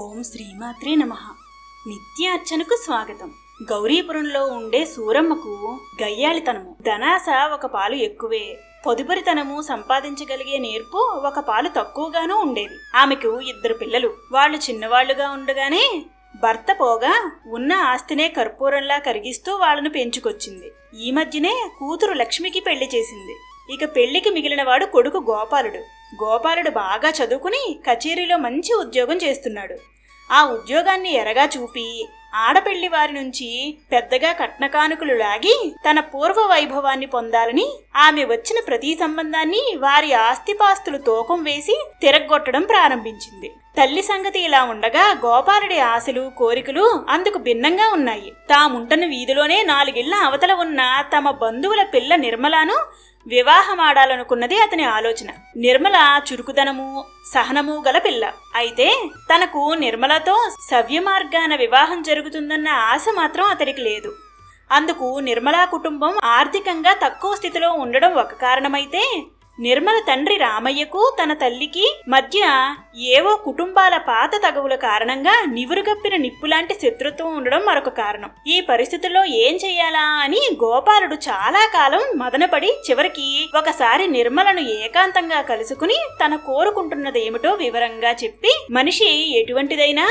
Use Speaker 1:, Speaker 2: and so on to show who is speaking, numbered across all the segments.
Speaker 1: ఓం శ్రీమాత్రే నమ. నిత్య అర్చనకు స్వాగతం. గౌరీపురంలో ఉండే సూరమ్మకు గయ్యాళితనము. ధనాస ఒక పాలు ఎక్కువే. పొదుపరితనము సంపాదించగలిగే నేర్పు ఒక పాలు తక్కువగానూ ఉండేది. ఆమెకు ఇద్దరు పిల్లలు. వాళ్ళు చిన్నవాళ్ళుగా ఉండగానే భర్త పోగా ఉన్న ఆస్తినే కర్పూరంలా కరిగిస్తూ వాళ్ళను పెంచుకొచ్చింది. ఈ మధ్యనే కూతురు లక్ష్మికి పెళ్ళి చేసింది. ఇక పెళ్ళికి మిగిలిన వాడు కొడుకు గోపాలుడు. గోపాలుడు బాగా చదువుకుని కచేరీలో మంచి ఉద్యోగం చేస్తున్నాడు. ఆ ఉద్యోగాన్ని ఎరగా చూపి ఆడపెళ్ళి వారి నుంచి పెద్దగా కట్నకానుకలు లాగి తన పూర్వ వైభవాన్ని పొందాలని ఆమె వచ్చిన ప్రతి సంబంధాన్ని వారి ఆస్తిపాస్తులు తూకం వేసి తిరగొట్టడం ప్రారంభించింది. తల్లి సంగతి ఇలా ఉండగా గోపాలుడి ఆశలు కోరికలు అందుకు భిన్నంగా ఉన్నాయి. తాముంటన వీధిలోనే నాలుగిళ్ళ అవతల ఉన్న తమ బంధువుల పిల్ల నిర్మలాను వివాహమాడాలనుకున్నది అతని ఆలోచన. నిర్మల చురుకుదనము సహనము గల పిల్ల. అయితే తనకు నిర్మలతో సవ్యమార్గాన వివాహం జరుగుతుందన్న ఆశ మాత్రం అతడికి లేదు. అందుకు నిర్మలా కుటుంబం ఆర్థికంగా తక్కువ స్థితిలో ఉండడం ఒక కారణమైతే నిర్మల తండ్రి రామయ్యకు తన తల్లికి మధ్య ఏవో కుటుంబాల పాత తగవుల కారణంగా నివురుగప్పిన నిప్పులాంటి శత్రుత్వం ఉండడం మరొక కారణం. ఈ పరిస్థితుల్లో ఏం చెయ్యాలా అని గోపాలుడు చాలా కాలం మదనపడి చివరికి ఒకసారి నిర్మలను ఏకాంతంగా కలుసుకుని తన కోరుకుంటున్నదేమిటో వివరంగా చెప్పి మనిషి ఎటువంటిదైనా?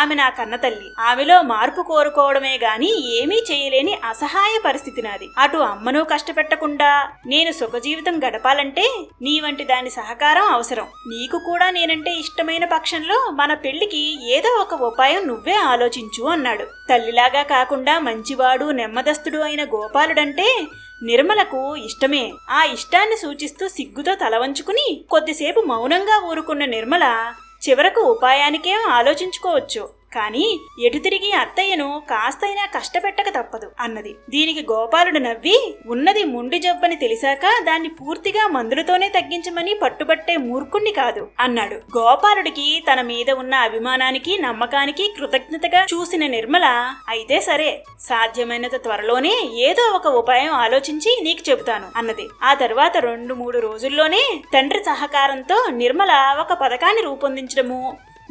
Speaker 1: ఆమె నా కన్నతల్లి ఆమెలో మార్పు కోరుకోవడమే గాని ఏమీ చేయలేని అసహాయ పరిస్థితి నాది. అటు అమ్మను కష్టపెట్టకుండా నేను సుఖజీవితం గడపాలంటే నీ వంటి దాని సహకారం అవసరం. నీకు కూడా నేనంటే ఇష్టమైన పక్షంలో మన పెళ్ళికి ఏదో ఒక ఉపాయం నువ్వే ఆలోచించు అన్నాడు. తల్లిలాగా కాకుండా మంచివాడు నెమ్మదస్తుడు అయిన గోపాలుడంటే నిర్మలకు ఇష్టమే. ఆ ఇష్టాన్ని సూచిస్తూ సిగ్గుతో తల వంచుకుని కొద్దిసేపు మౌనంగా ఊరుకున్న నిర్మల చివరకు ఉపాయానికేం ఆలోచించుకోవచ్చు. కానీ ఎటు తిరిగి అత్తయ్యను కాస్తైనా కష్టపెట్టక తప్పదు అన్నది. దీనికి గోపాలుడు నవ్వి ఉన్నది ముండి జబ్బని తెలిసాక దాన్ని పూర్తిగా మందులతోనే తగ్గించమని పట్టుబట్టే మూర్ఖుణ్ణి కాదు అన్నాడు. గోపాలుడికి తన మీద ఉన్న అభిమానానికి నమ్మకానికి కృతజ్ఞతగా చూసిన నిర్మల అయితే సరే సాధ్యమైనంత త్వరలోనే ఏదో ఒక ఉపాయం ఆలోచించి నీకు చెబుతాను అన్నది. ఆ తర్వాత రెండు మూడు రోజుల్లోనే తండ్రి సహకారంతో నిర్మల ఒక పథకాన్ని రూపొందించడము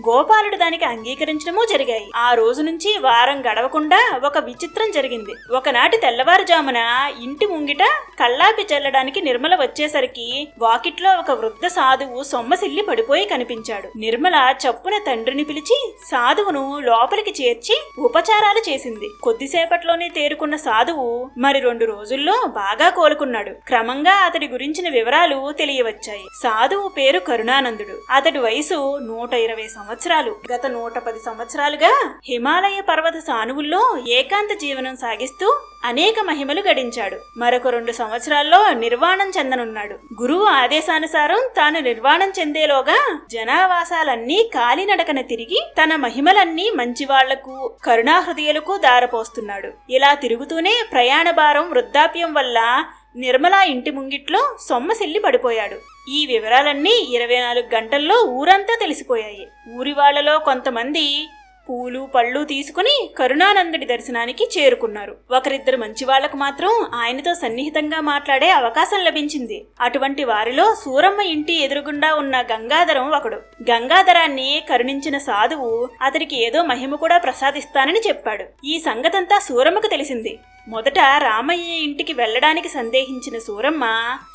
Speaker 1: గోపాలుడు దానికి అంగీకరించడమూ జరిగాయి. ఆ రోజు నుంచి వారం గడవకుండా ఒక విచిత్రం జరిగింది. ఒకనాటి తెల్లవారుజామున ఇంటి ముంగిట కల్లాపి చల్లడానికి నిర్మల వచ్చేసరికి వాకిట్లో ఒక వృద్ధ సాధువు సొమ్మసిల్లి పడిపోయి కనిపించాడు. నిర్మల చప్పున తండ్రిని పిలిచి సాధువును లోపలికి చేర్చి ఉపచారాలు చేసింది. కొద్దిసేపట్లోనే తేరుకున్న సాధువు మరి రెండు రోజుల్లో బాగా కోలుకున్నాడు. క్రమంగా అతడి గురించిన వివరాలు తెలియవచ్చాయి. సాధువు పేరు కరుణానందుడు. అతడి వయసు నూట ఇరవై సంవత్సరాలు. సంవత్సరాలు. గత నూట పది సంవత్సరాలుగా హిమాలయ పర్వత సానువుల్లో ఏకాంత జీవనం సాగిస్తూ అనేక మహిమలు గడించాడు. మరొక రెండు సంవత్సరాల్లో నిర్వాణం చెందనున్నాడు. గురువు ఆదేశానుసారం తాను నిర్వాణం చెందేలోగా జనావాసాలన్నీ కాలినడకన తిరిగి తన మహిమలన్నీ మంచివాళ్ళకు కరుణాహృదయులకు దారపోస్తున్నాడు. ఇలా తిరుగుతూనే ప్రయాణ భారం వృద్ధాప్యం వల్ల నిర్మలా ఇంటి ముంగిట్లో సొమ్మసిల్లి పడిపోయాడు. ఈ వివరాలన్నీ ఇరవై నాలుగు గంటల్లో ఊరంతా తెలిసిపోయాయి. ఊరి వాళ్ళలో కొంతమంది పూలు పళ్ళు తీసుకుని కరుణానందుడి దర్శనానికి చేరుకున్నారు. ఒకరిద్దరు మంచి వాళ్ళకు మాత్రం ఆయనతో సన్నిహితంగా మాట్లాడే అవకాశం లభించింది. అటువంటి వారిలో సూరమ్మ ఇంటి ఎదురుగుండా ఉన్న గంగాధరం ఒకడు. గంగాధరాన్ని కరుణించిన సాధువు అతడికి ఏదో మహిమ కూడా ప్రసాదిస్తానని చెప్పాడు. ఈ సంగతంతా సూరమ్మకు తెలిసింది. మొదట రామయ్య ఇంటికి వెళ్ళడానికి సందేహించిన సూరమ్మ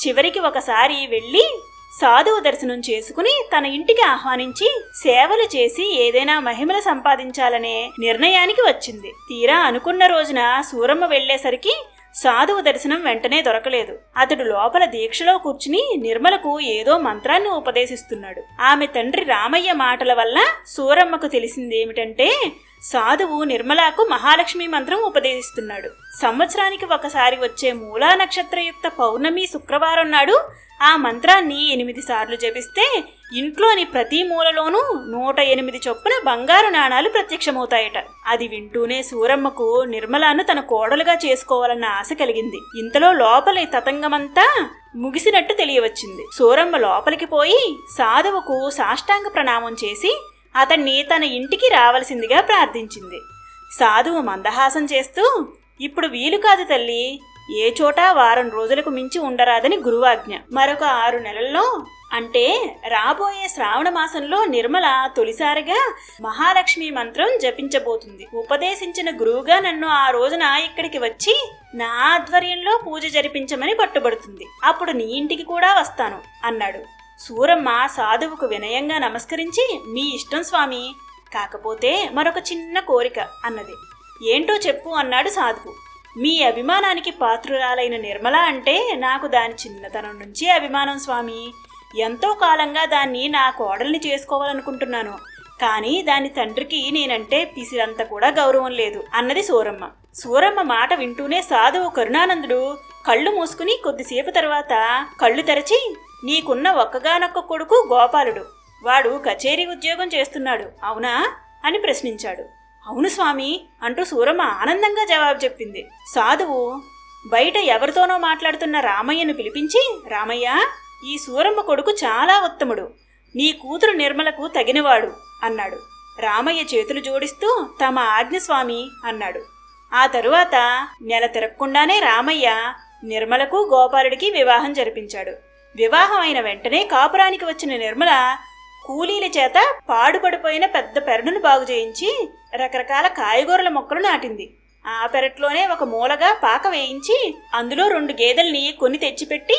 Speaker 1: చివరికి ఒకసారి వెళ్ళి సాధువు దర్శనం చేసుకుని తన ఇంటికి ఆహ్వానించి సేవలు చేసి ఏదైనా మహిమలు సంపాదించాలనే నిర్ణయానికి వచ్చింది. తీరా అనుకున్న రోజున సూరమ్మ వెళ్ళేసరికి సాధువు దర్శనం వెంటనే దొరకలేదు. అతడు లోపల దీక్షలో కూర్చుని నిర్మలకు ఏదో మంత్రాన్ని ఉపదేశిస్తున్నాడు. ఆమె తండ్రి రామయ్య మాటల వల్ల సూరమ్మకు తెలిసిందేమిటంటే సాధువు నిర్మలాకు మహాలక్ష్మి మంత్రం ఉపదేశిస్తున్నాడు. సంవత్సరానికి ఒకసారి వచ్చే మూలా నక్షత్రయుక్త పౌర్ణమి శుక్రవారం నాడు ఆ మంత్రాన్ని ఎనిమిది సార్లు జపిస్తే ఇంట్లోని ప్రతి మూలలోనూ నూట ఎనిమిది చొప్పున బంగారు నాణాలు ప్రత్యక్షమవుతాయట. అది వింటూనే సూరమ్మకు నిర్మలాను తన కోడలుగా చేసుకోవాలన్న ఆశ కలిగింది. ఇంతలో లోపలి తతంగమంతా ముగిసినట్టు తెలియవచ్చింది. సూరమ్మ లోపలికి పోయి సాధువుకు సాష్టాంగ ప్రణామం చేసి అతన్ని తన ఇంటికి రావలసిందిగా ప్రార్థించింది. సాధువు మందహాసం చేస్తూ ఇప్పుడు వీలు కాదు తల్లి ఏ చోట వారం రోజులకు మించి ఉండరాదని గురువాజ్ఞ. మరొక ఆరు నెలల్లో అంటే రాబోయే శ్రావణ మాసంలో నిర్మల తొలిసారిగా మహాలక్ష్మి మంత్రం జపించబోతుంది. ఉపదేశించిన గురువుగా నన్ను ఆ రోజున ఇక్కడికి వచ్చి నా ఆధ్వర్యంలో పూజ జరిపించమని పట్టుబడుతుంది. అప్పుడు నీ ఇంటికి కూడా వస్తాను అన్నాడు. సూరమ్మ సాధువుకు వినయంగా నమస్కరించి మీ ఇష్టం స్వామి. కాకపోతే మరొక చిన్న కోరిక అన్నది. ఏంటో చెప్పు అన్నాడు సాధువు. మీ అభిమానానికి పాత్రురాలైన నిర్మల అంటే నాకు దాని చిన్నతనం నుంచి అభిమానం స్వామి. ఎంతో కాలంగా దాన్ని నా కోడల్ని చేసుకోవాలనుకుంటున్నాను. కానీ దాని తండ్రికి నేనంటే పిసిరంత కూడా గౌరవం లేదు. అన్నది సూరమ్మ. సూరమ్మ మాట వింటూనే సాధువు కరుణానందుడు కళ్ళు మూసుకుని కొద్దిసేపు తర్వాత కళ్ళు తెరచి నీకున్న ఒక్కగానొక్క కొడుకు గోపాలుడు. వాడు కచేరీ ఉద్యోగం చేస్తున్నాడు. అవునా? అని ప్రశ్నించాడు. అవును స్వామి అంటూ సూరమ్మ ఆనందంగా జవాబు చెప్పింది. సాధువు బయట ఎవరితోనో మాట్లాడుతున్న రామయ్యను పిలిపించి రామయ్య ఈ సూరమ్మ కొడుకు చాలా ఉత్తముడు. నీ కూతురు నిర్మలకు తగినవాడు అన్నాడు. రామయ్య చేతులు జోడిస్తూ తమ ఆజ్ఞ స్వామి అన్నాడు. ఆ తరువాత నెల తిరగకుండానే రామయ్య నిర్మలకు గోపాలుడికి వివాహం జరిపించాడు. వివాహం అయిన వెంటనే కాపురానికి వచ్చిన నిర్మల కూలీల చేత పాడుపడిపోయిన పెద్ద పెరడును బాగు చేయించి రకరకాల కాయగూరల మొక్కలు నాటింది. ఆ పెరట్లోనే ఒక మూలగా పాక వేయించి అందులో రెండు గేదెల్ని కొని తెచ్చిపెట్టి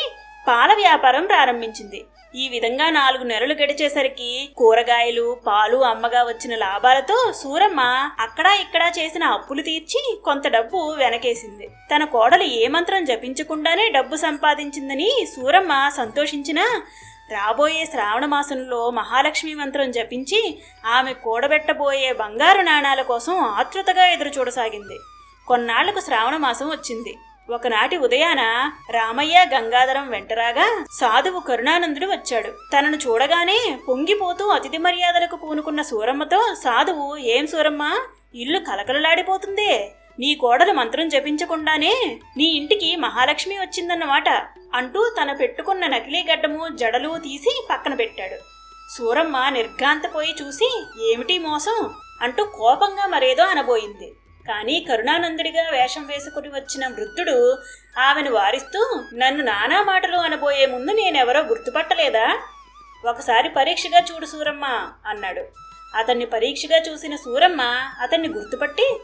Speaker 1: పాల వ్యాపారం ప్రారంభించింది. ఈ విధంగా నాలుగు నెలలు గడిచేసరికి కూరగాయలు పాలు అమ్మగా వచ్చిన లాభాలతో సూరమ్మ అక్కడా ఇక్కడా చేసిన అప్పులు తీర్చి కొంత డబ్బు వెనకేసింది. తన కోడలు ఏ మంత్రం జపించకుండానే డబ్బు సంపాదించిందని సూరమ్మ సంతోషించినా రాబోయే శ్రావణ మాసంలో మహాలక్ష్మి మంత్రం జపించి ఆమె కూడబెట్టబోయే బంగారు నాణాల కోసం ఆతృతగా ఎదురు చూడసాగింది కొన్నాళ్ళకు శ్రావణ మాసం వచ్చింది. ఒకనాటి ఉదయాన రామయ్య గంగాధరం వెంటరాగా సాధువు కరుణానందుడు వచ్చాడు. తనను చూడగానే పొంగిపోతూ అతిథి మర్యాదలకు పూనుకున్న సూరమ్మతో సాధువు ఏం సూరమ్మ? ఇల్లు కలకలలాడిపోతుందే. నీ కోడలు మంత్రం జపించకుండానే నీ ఇంటికి మహాలక్ష్మి వచ్చిందన్నమాట అంటూ తన పెట్టుకున్న నకిలీ గడ్డము జడలు తీసి పక్కన పెట్టాడు. సూరమ్మ నిర్ఘాంతపోయి చూసి ఏమిటి మోసం? అంటూ కోపంగా మరేదో అనబోయింది. కానీ కరుణానందుడిగా వేషం వేసుకుని వచ్చిన వృద్ధుడు ఆమెను వారిస్తూ నన్ను నానా మాటలు అనబోయే ముందు నేనెవరో గుర్తుపట్టలేదా? ఒకసారి పరీక్షగా చూడు సూరమ్మ అన్నాడు. అతన్ని పరీక్షగా చూసిన సూరమ్మ అతన్ని గుర్తుపట్టి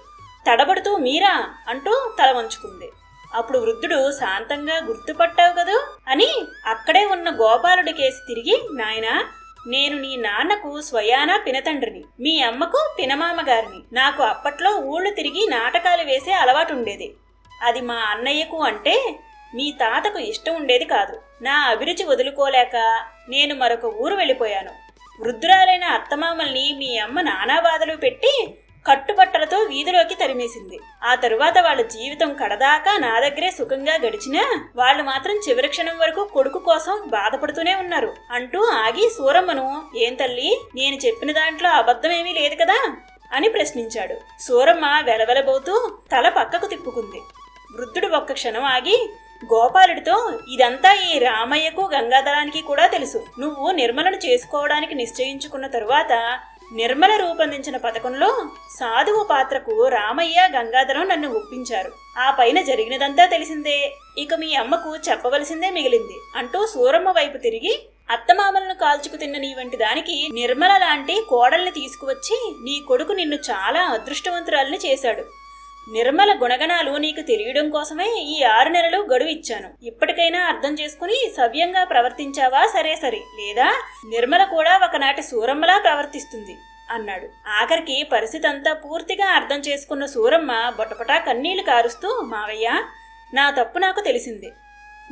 Speaker 1: తడబడుతూ మీరా అంటూ తల వంచుకుంది. అప్పుడు వృద్ధుడు శాంతంగా గుర్తుపట్టావు కదూ అని అక్కడే ఉన్న గోపాలుడి కేసి తిరిగి నాయనా నేను నీ నాన్నకు స్వయాన పినతండ్రిని మీ అమ్మకు పినమామగారిని. నాకు అప్పట్లో ఊళ్ళు తిరిగి నాటకాలు వేసే అలవాటుండేది. అది మా అన్నయ్యకు అంటే మీ తాతకు ఇష్టం ఉండేది కాదు. నా అభిరుచి వదులుకోలేక నేను మరొక ఊరు వెళ్ళిపోయాను. వృద్ధురాలైన అత్తమామల్ని మీ అమ్మ నానా బాధలు పెట్టి కట్టుబట్టలతో వీధిలోకి తరిమేసింది. ఆ తరువాత వాళ్ళ జీవితం కడదాకా నా దగ్గరే సుఖంగా గడిచినా వాళ్ళు మాత్రం చివరి క్షణం వరకు కొడుకు కోసం బాధపడుతూనే ఉన్నారు. అంటూ ఆగి సూరమ్మను ఏం తల్లి నేను చెప్పిన దాంట్లో అబద్ధమేమీ లేదు కదా? అని ప్రశ్నించాడు. సూరమ్మ వెలవెలబోతూ తల పక్కకు తిప్పుకుంది. వృద్ధుడు ఒక్క క్షణం ఆగి గోపాలుడితో ఇదంతా ఈ రామయ్యకు గంగాధరానికి కూడా తెలుసు. నువ్వు నిర్మలను చేసుకోవడానికి నిశ్చయించుకున్న తరువాత నిర్మల రూపొందించిన పథకంలో సాధువు పాత్రకు రామయ్య గంగాధరం నన్ను ఒప్పించారు. ఆ పైన జరిగినదంతా తెలిసిందే. ఇక మీ అమ్మకు చెప్పవలసిందే మిగిలింది. అంటూ సూరమ్మ వైపు తిరిగి అత్తమామలను కాల్చుకు తిన్న నీ వంటి దానికి నిర్మల లాంటి కోడల్ని తీసుకువచ్చి నీ కొడుకు నిన్ను చాలా అదృష్టవంతురాల్ని చేశాడు. నిర్మల గుణగణాలు నీకు తెలియడం కోసమే ఈ ఆరు నెలలు గడువు ఇచ్చాను. ఇప్పటికైనా అర్థం చేసుకుని సవ్యంగా ప్రవర్తించావా? సరే సరే. లేదా నిర్మల కూడా ఒకనాటి సూరమ్మలా ప్రవర్తిస్తుంది అన్నాడు. ఆఖరికి పరిస్థితి అంతా పూర్తిగా అర్థం చేసుకున్న సూరమ్మ బొటపటా కన్నీళ్ళు కారుస్తూ మావయ్య నా తప్పు నాకు తెలిసిందే.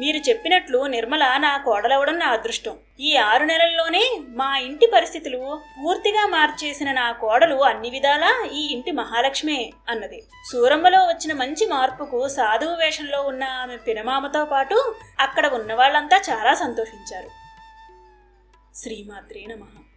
Speaker 1: మీరు చెప్పినట్లు నిర్మల నా కోడలవడం నా అదృష్టం. ఈ ఆరు నెలల్లోనే మా ఇంటి పరిస్థితులు పూర్తిగా మార్చేసిన నా కోడలు అన్ని విధాలా ఈ ఇంటి మహాలక్ష్మే అన్నది. సూరమ్మలో వచ్చిన మంచి మార్పుకు సాధువు వేషంలో ఉన్న ఆమె పినమామతో పాటు అక్కడ ఉన్న వాళ్ళంతా చాలా సంతోషించారు. శ్రీమాత్రే నమః.